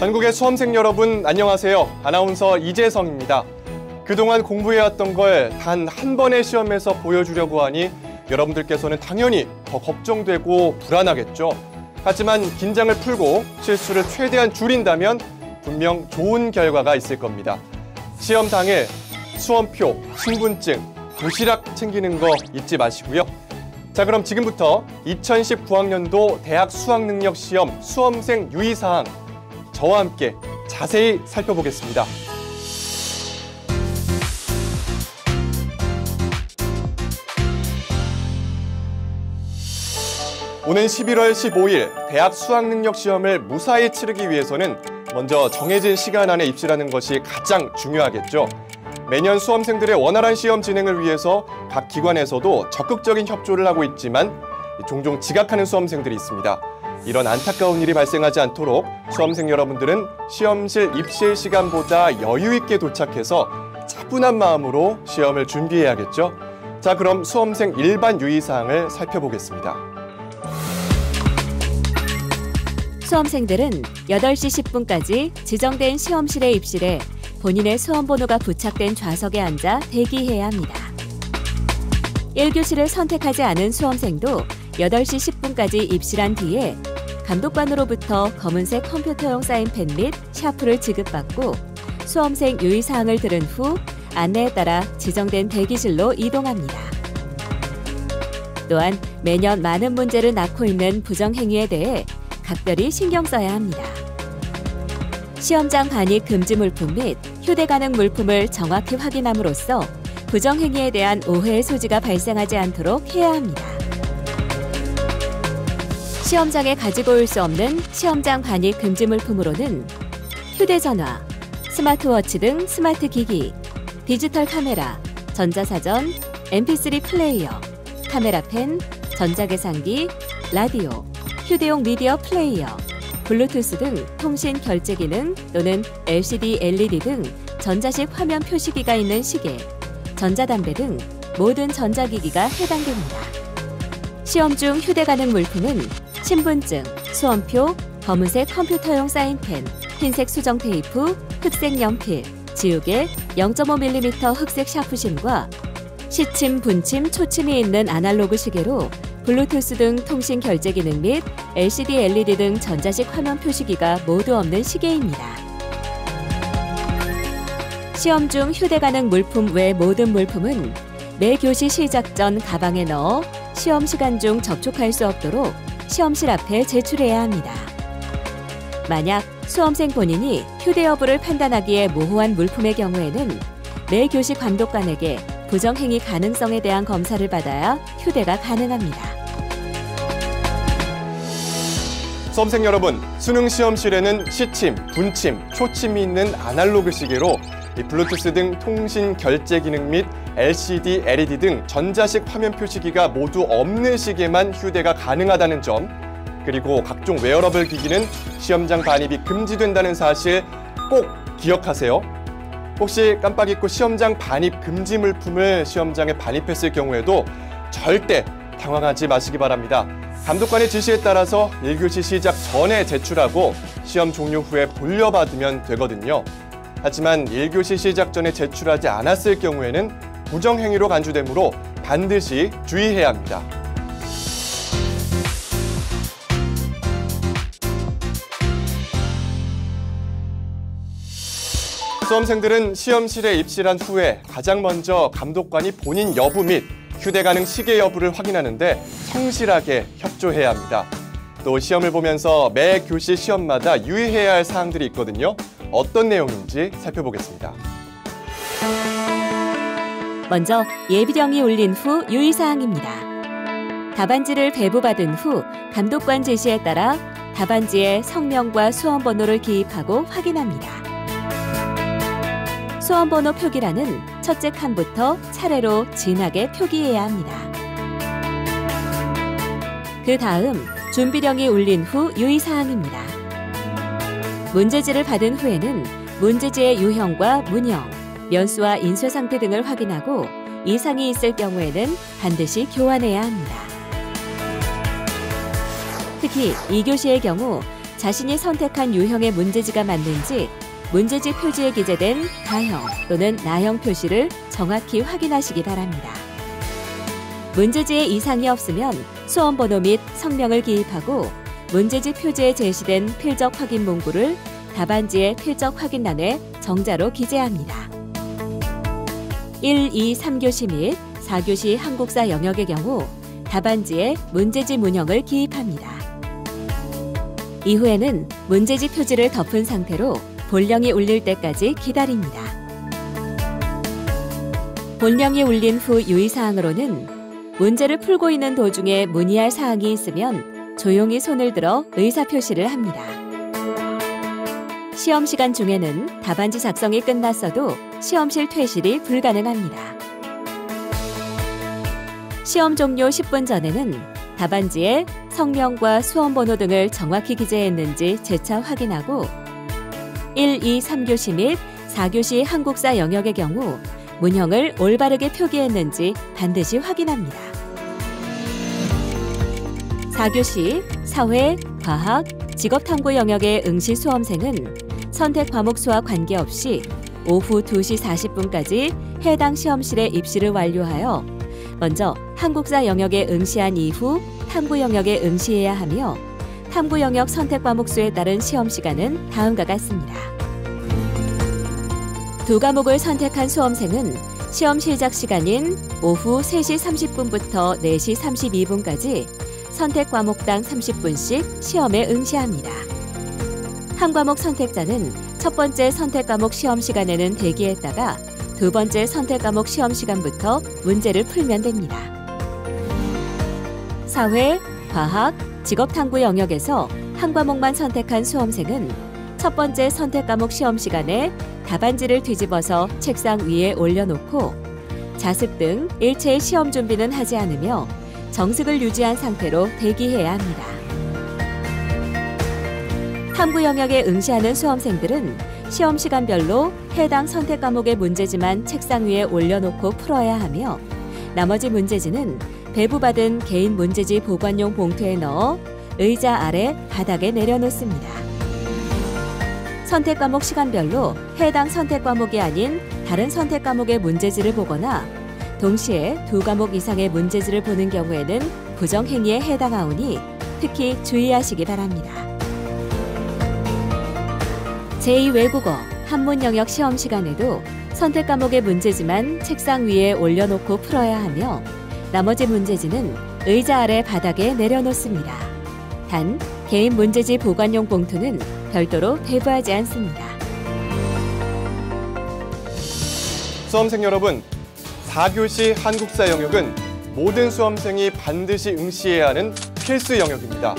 전국의 수험생 여러분 안녕하세요. 아나운서 이재성입니다. 그동안 공부해왔던 걸 단 한 번의 시험에서 보여주려고 하니 여러분들께서는 당연히 더 걱정되고 불안하겠죠. 하지만 긴장을 풀고 실수를 최대한 줄인다면 분명 좋은 결과가 있을 겁니다. 시험 당일 수험표, 신분증, 도시락 챙기는 거 잊지 마시고요. 자, 그럼 지금부터 2019학년도 대학 수학능력 시험 수험생 유의사항 저와 함께 자세히 살펴보겠습니다. 오는 11월 15일 대학 수학능력 시험을 무사히 치르기 위해서는 먼저 정해진 시간 안에 입시라는 것이 가장 중요하겠죠. 매년 수험생들의 원활한 시험 진행을 위해서 각 기관에서도 적극적인 협조를 하고 있지만 종종 지각하는 수험생들이 있습니다. 이런 안타까운 일이 발생하지 않도록 수험생 여러분들은 시험실 입실 시간보다 여유 있게 도착해서 차분한 마음으로 시험을 준비해야겠죠. 자, 그럼 수험생 일반 유의사항을 살펴보겠습니다. 수험생들은 8시 10분까지 지정된 시험실에 입실해 본인의 수험 번호가 부착된 좌석에 앉아 대기해야 합니다. 1교시를 선택하지 않은 수험생도 8시 10분까지 입실한 뒤에 감독관으로부터 검은색 컴퓨터용 사인펜 및 샤프를 지급받고 수험생 유의사항을 들은 후 안내에 따라 지정된 대기실로 이동합니다. 또한 매년 많은 문제를 낳고 있는 부정행위에 대해 각별히 신경 써야 합니다. 시험장 반입 금지 물품 및 휴대 가능 물품을 정확히 확인함으로써 부정행위에 대한 오해의 소지가 발생하지 않도록 해야 합니다. 시험장에 가지고 올 수 없는 시험장 반입 금지 물품으로는 휴대전화, 스마트워치 등 스마트 기기, 디지털 카메라, 전자사전, mp3 플레이어, 카메라 펜, 전자계산기, 라디오, 휴대용 미디어 플레이어, 블루투스 등 통신 결제 기능 또는 LCD, LED 등 전자식 화면 표시기가 있는 시계, 전자담배 등 모든 전자기기가 해당됩니다. 시험 중 휴대 가능 물품은 신분증, 수험표, 검은색 컴퓨터용 사인펜, 흰색 수정 테이프, 흑색 연필, 지우개, 0.5mm 흑색 샤프심과 시침, 분침, 초침이 있는 아날로그 시계로 블루투스 등 통신 결제 기능 및 LCD, LED 등 전자식 화면 표시기가 모두 없는 시계입니다. 시험 중 휴대 가능 물품 외 모든 물품은 매 교시 시작 전 가방에 넣어 시험 시간 중 접촉할 수 없도록 시험실 앞에 제출해야 합니다. 만약 수험생 본인이 휴대 여부를 판단하기에 모호한 물품의 경우에는 매 교시 감독관에게 부정행위 가능성에 대한 검사를 받아야 휴대가 가능합니다. 수험생 여러분, 수능 시험실에는 시침, 분침, 초침이 있는 아날로그 시계로 블루투스 등 통신 결제 기능 및 LCD, LED 등 전자식 화면 표시기가 모두 없는 시계만 휴대가 가능하다는 점, 그리고 각종 웨어러블 기기는 시험장 반입이 금지된다는 사실 꼭 기억하세요. 혹시 깜빡 잊고 시험장 반입 금지 물품을 시험장에 반입했을 경우에도 절대 당황하지 마시기 바랍니다. 감독관의 지시에 따라서 1교시 시작 전에 제출하고 시험 종료 후에 돌려받으면 되거든요. 하지만 1교시 시작 전에 제출하지 않았을 경우에는 부정행위로 간주되므로 반드시 주의해야 합니다. 수험생들은 시험실에 입실한 후에 가장 먼저 감독관이 본인 여부 및 휴대 가능 시계 여부를 확인하는데 성실하게 협조해야 합니다. 또 시험을 보면서 매 교시 시험마다 유의해야 할 사항들이 있거든요. 어떤 내용인지 살펴보겠습니다. 먼저 예비령이 울린 후 유의사항입니다. 답안지를 배부받은 후 감독관 제시에 따라 답안지에 성명과 수험번호를 기입하고 확인합니다. 수험번호 표기란은 첫째 칸부터 차례로 진하게 표기해야 합니다. 그 다음 준비령이 울린 후 유의사항입니다. 문제지를 받은 후에는 문제지의 유형과 문형, 연수와 인쇄 상태 등을 확인하고 이상이 있을 경우에는 반드시 교환해야 합니다. 특히 2교시의 경우 자신이 선택한 유형의 문제지가 맞는지 문제지 표지에 기재된 가형 또는 나형 표시를 정확히 확인하시기 바랍니다. 문제지에 이상이 없으면 수험 번호 및 성명을 기입하고 문제지 표지에 제시된 필적 확인 문구를 답안지의 필적 확인란에 정자로 기재합니다. 1, 2, 3교시 및 4교시 한국사 영역의 경우 답안지에 문제지 문형을 기입합니다. 이후에는 문제지 표지를 덮은 상태로 본령이 울릴 때까지 기다립니다. 본령이 울린 후 유의사항으로는 문제를 풀고 있는 도중에 문의할 사항이 있으면 조용히 손을 들어 의사표시를 합니다. 시험 시간 중에는 답안지 작성이 끝났어도 시험실 퇴실이 불가능합니다. 시험 종료 10분 전에는 답안지에 성명과 수험 번호 등을 정확히 기재했는지 재차 확인하고 1, 2, 3교시 및 4교시 한국사 영역의 경우 문형을 올바르게 표기했는지 반드시 확인합니다. 4교시 사회, 과학, 직업탐구 영역의 응시 수험생은 선택 과목 수와 관계없이 오후 2시 40분까지 해당 시험실에 입시를 완료하여 먼저 한국사 영역에 응시한 이후 탐구 영역에 응시해야 하며 탐구 영역 선택 과목 수에 따른 시험 시간은 다음과 같습니다. 두 과목을 선택한 수험생은 시험 시작 시간인 오후 3시 30분부터 4시 32분까지 선택 과목당 30분씩 시험에 응시합니다. 한 과목 선택자는 첫 번째 선택 과목 시험 시간에는 대기했다가 두 번째 선택 과목 시험 시간부터 문제를 풀면 됩니다. 사회, 과학, 직업 탐구 영역에서 한 과목만 선택한 수험생은 첫 번째 선택 과목 시험 시간에 답안지를 뒤집어서 책상 위에 올려놓고 자습 등 일체의 시험 준비는 하지 않으며 정식을 유지한 상태로 대기해야 합니다. 탐구 영역에 응시하는 수험생들은 시험 시간별로 해당 선택 과목의 문제지만 책상 위에 올려놓고 풀어야 하며 나머지 문제지는 배부받은 개인 문제지 보관용 봉투에 넣어 의자 아래 바닥에 내려놓습니다. 선택 과목 시간별로 해당 선택 과목이 아닌 다른 선택 과목의 문제지를 보거나 동시에 두 과목 이상의 문제지를 보는 경우에는 부정행위에 해당하오니 특히 주의하시기 바랍니다. 제2외국어 한문 영역 시험 시간에도 선택 과목의 문제지만 책상 위에 올려놓고 풀어야 하며 나머지 문제지는 의자 아래 바닥에 내려놓습니다. 단 개인 문제지 보관용 봉투는 별도로 배부하지 않습니다. 수험생 여러분, 4교시 한국사 영역은 모든 수험생이 반드시 응시해야 하는 필수 영역입니다.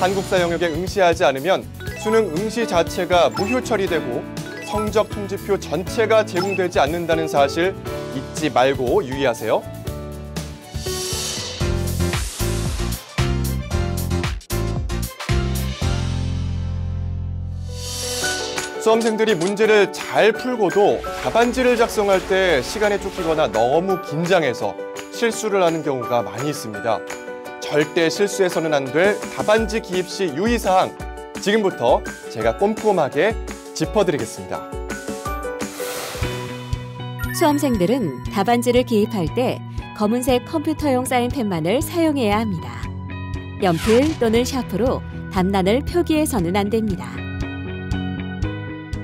한국사 영역에 응시하지 않으면 수능 응시 자체가 무효 처리되고 성적 통지표 전체가 제공되지 않는다는 사실 잊지 말고 유의하세요. 수험생들이 문제를 잘 풀고도 답안지를 작성할 때 시간에 쫓기거나 너무 긴장해서 실수를 하는 경우가 많이 있습니다. 절대 실수해서는 안 될 답안지 기입 시 유의사항 지금부터 제가 꼼꼼하게 짚어드리겠습니다. 수험생들은 답안지를 기입할 때 검은색 컴퓨터용 사인펜만을 사용해야 합니다. 연필 또는 샤프로 답란을 표기해서는 안 됩니다.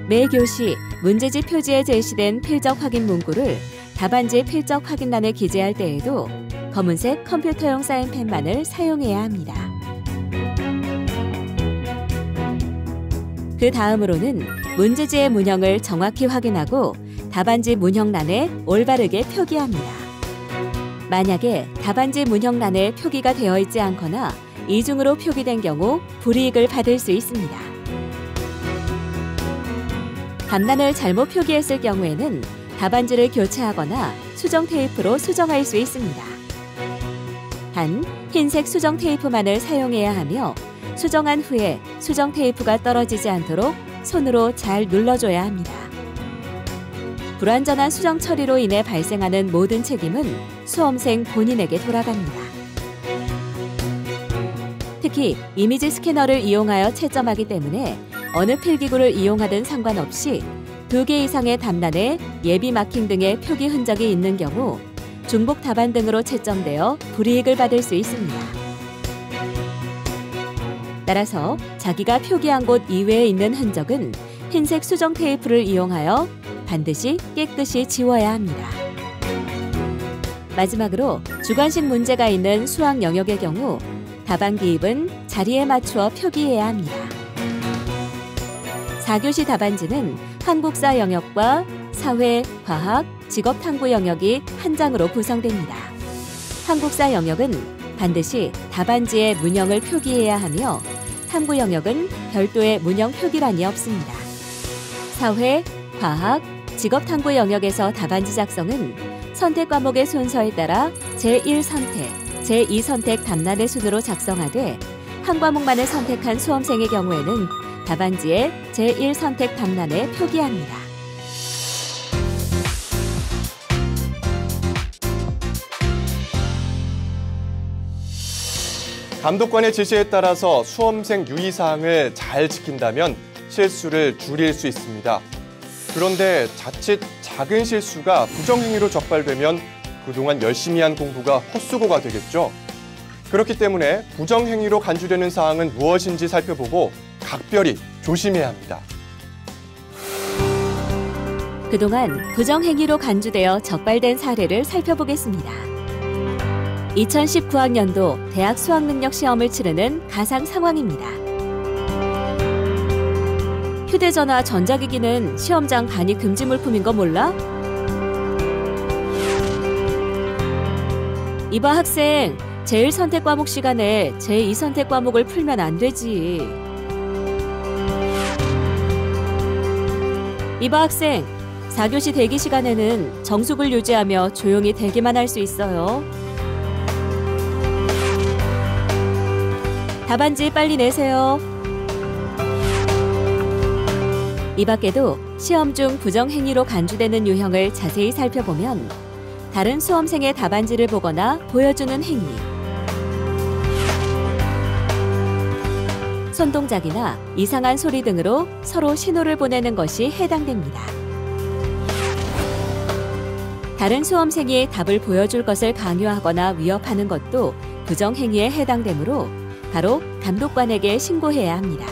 매 교시 문제지 표지에 제시된 필적 확인 문구를 답안지 필적 확인란에 기재할 때에도 검은색 컴퓨터용 사인펜만을 사용해야 합니다. 그 다음으로는 문제지의 문형을 정확히 확인하고 답안지 문형란에 올바르게 표기합니다. 만약에 답안지 문형란에 표기가 되어 있지 않거나 이중으로 표기된 경우 불이익을 받을 수 있습니다. 답란을 잘못 표기했을 경우에는 답안지를 교체하거나 수정 테이프로 수정할 수 있습니다. 단, 흰색 수정 테이프만을 사용해야 하며 수정한 후에 수정 테이프가 떨어지지 않도록 손으로 잘 눌러줘야 합니다. 불완전한 수정 처리로 인해 발생하는 모든 책임은 수험생 본인에게 돌아갑니다. 특히 이미지 스캐너를 이용하여 채점하기 때문에 어느 필기구를 이용하든 상관없이 두 개 이상의 답란에 예비 마킹 등의 표기 흔적이 있는 경우 중복 답안 등으로 채점되어 불이익을 받을 수 있습니다. 따라서 자기가 표기한 곳 이외에 있는 흔적은 흰색 수정 테이프를 이용하여 반드시 깨끗이 지워야 합니다. 마지막으로 주관식 문제가 있는 수학 영역의 경우 답안 기입은 자리에 맞추어 표기해야 합니다. 4교시 답안지는 한국사 영역과 사회, 과학, 직업 탐구 영역이 한 장으로 구성됩니다. 한국사 영역은 반드시 답안지에 문형을 표기해야 하며 탐구 영역은 별도의 문형 표기란이 없습니다. 사회, 과학, 직업 탐구 영역에서 답안지 작성은 선택 과목의 순서에 따라 제1선택, 제2선택 답란의 순으로 작성하되 한 과목만을 선택한 수험생의 경우에는 답안지에 제1선택 답란에 표기합니다. 감독관의 지시에 따라서 수험생 유의사항을 잘 지킨다면 실수를 줄일 수 있습니다. 그런데 자칫 작은 실수가 부정행위로 적발되면 그동안 열심히 한 공부가 헛수고가 되겠죠. 그렇기 때문에 부정행위로 간주되는 사항은 무엇인지 살펴보고 각별히 조심해야 합니다. 그동안 부정행위로 간주되어 적발된 사례를 살펴보겠습니다. 2019학년도 대학 수학능력 시험을 치르는 가상 상황입니다. 휴대전화, 전자기기는 시험장 반입 금지 물품인 거 몰라? 이봐 학생, 제1 선택 과목 시간에 제2 선택 과목을 풀면 안 되지. 이봐 학생, 4교시 대기 시간에는 정숙을 유지하며 조용히 대기만 할 수 있어요. 답안지 빨리 내세요. 이 밖에도 시험 중 부정행위로 간주되는 유형을 자세히 살펴보면 다른 수험생의 답안지를 보거나 보여주는 행위, 손동작이나 이상한 소리 등으로 서로 신호를 보내는 것이 해당됩니다. 다른 수험생이 답을 보여줄 것을 강요하거나 위협하는 것도 부정행위에 해당되므로 바로 감독관에게 신고해야 합니다.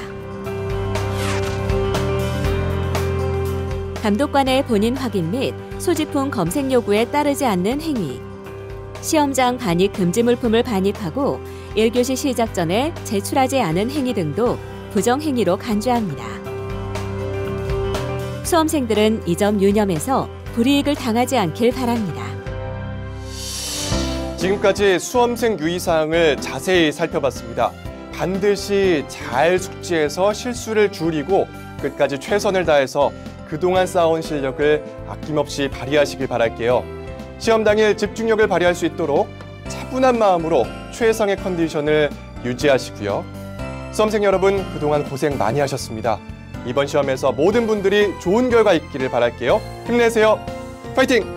감독관의 본인 확인 및 소지품 검색 요구에 따르지 않는 행위, 시험장 반입 금지 물품을 반입하고 1교시 시작 전에 제출하지 않은 행위 등도 부정행위로 간주합니다. 수험생들은 이 점 유념해서 불이익을 당하지 않길 바랍니다. 지금까지 수험생 유의사항을 자세히 살펴봤습니다. 반드시 잘 숙지해서 실수를 줄이고 끝까지 최선을 다해서 그동안 쌓아온 실력을 아낌없이 발휘하시길 바랄게요. 시험 당일 집중력을 발휘할 수 있도록 차분한 마음으로 최상의 컨디션을 유지하시고요. 수험생 여러분 그동안 고생 많이 하셨습니다. 이번 시험에서 모든 분들이 좋은 결과 있기를 바랄게요. 힘내세요. 파이팅!